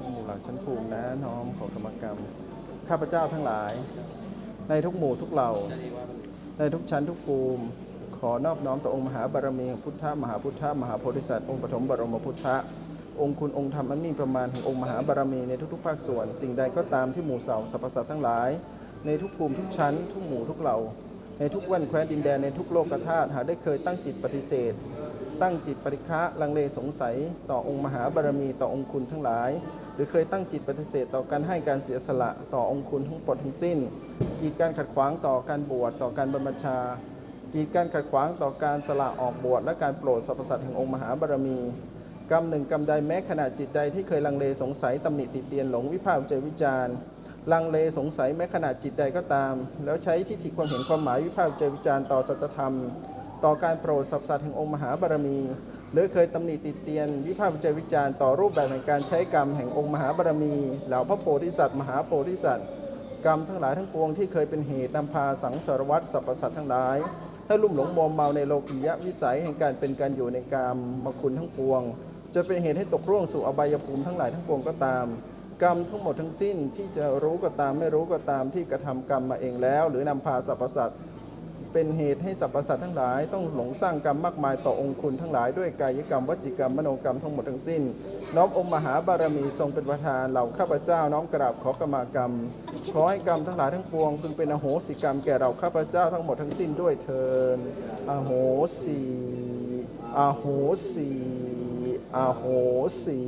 หมู่หลักชั้นภูมินะน้อมขอกรรมกรรม ข้าพเจ้าทั้งหลาย ในทุกหมู่ทุกเหล่า ในทุกชั้นทุกภูมิ ขอนอบน้อมต่อองค์มหาบารมีของพุทธมหาพุทธมหาโพธิสัตว์องค์ปฐมบรมพุทธะองค์คุณองค์ธรรมอันมีประมาณแห่งองค์มหาบารมีในทุกๆ ภาคส่วน สิ่งใดก็ตามที่หมู่เสาสรรพสัตว์ทั้งหลาย ในทุกภูมิทุกชั้น ทุกหมู่ทุกเหล่า ในทุกวันแคว้นดินแดนในทุกโลกธาตุหาได้เคยตั้งจิตปฏิเสธ ตั้งจิตปริฆะลังเลสงสัย ต่อองค์มหาบารมีต่อองค์คุณทั้งหลาย หรือเคยตั้งจิตปฏิเสธต่อการให้การเสียสละต่อองค์คุณทั้งปดทั้งสิ้นกีดการขัดขวางต่อการบวชต่อการบรรพชากีดการขัดขวางต่อการสละออกบวชและการโปรดสรรพสัตว์แห่งองค์มหาบารมีกรรมหนึ่งกรรมใดแม้ขณะจิตใดที่เคยลังเลสงสัยตำหนิติเตียนหลงวิพากษ์วิจวิจารณ์ลังเลสงสัยแม้ขณะจิตใดก็ตาม แล้วใช้ทิฏฐิความเห็นความหมายวิพากษ์วิจวิจารณ์ต่อสัจธรรม ต่อการโปรดสรรพสัตว์แห่งองค์มหาบารมี หรือเคยตำหนิติเตียน วิพากษ์วิจารวิจารณ์ต่อรูปแบบแห่งการใช้กรรมแห่งองค์มหาบารมี เหล่าพระโพธิสัตว์ มหาโพธิสัตว์ กรรมทั้งหลายทั้งปวงที่เคยเป็นเหตุนำพาสังสารวัตรสรรพสัตว์ทั้งหลายให้ลุ่มหลงมัวเมาในโลกียะวิสัยแห่งการเป็นการอยู่ในกามมคุณทั้งปวง จะเป็นเหตุให้ตกร่วงสู่อบายภูมิทั้งหลายทั้งปวงก็ตามกรรมทั้งหมดทั้งสิ้นที่จะรู้ก็ตามไม่รู้ก็ตามที่กระทำกรรมมาเองแล้ว หรือนำพาสรรพสัตว์ เป็นเหตุให้สรรพสัตว์ทั้งหลาย ต้องหลงสร้างกรรมมากมายต่อองค์คุณทั้งหลายด้วยกายกรรมวจิกรรมมโนกรรมทั้งหมดทั้งสิ้น น้อมองค์มหาบารมีทรงเป็นประธานเหล่าข้าพเจ้าน้อมกราบขอกรรมากรรม ขอให้กรรมทั้งหลายทั้งปวงพึงเป็นอโหสิกรรมแก่เราข้าพเจ้าทั้งหมดทั้งสิ้นด้วยเทินอโหสีอโหสีอโหสี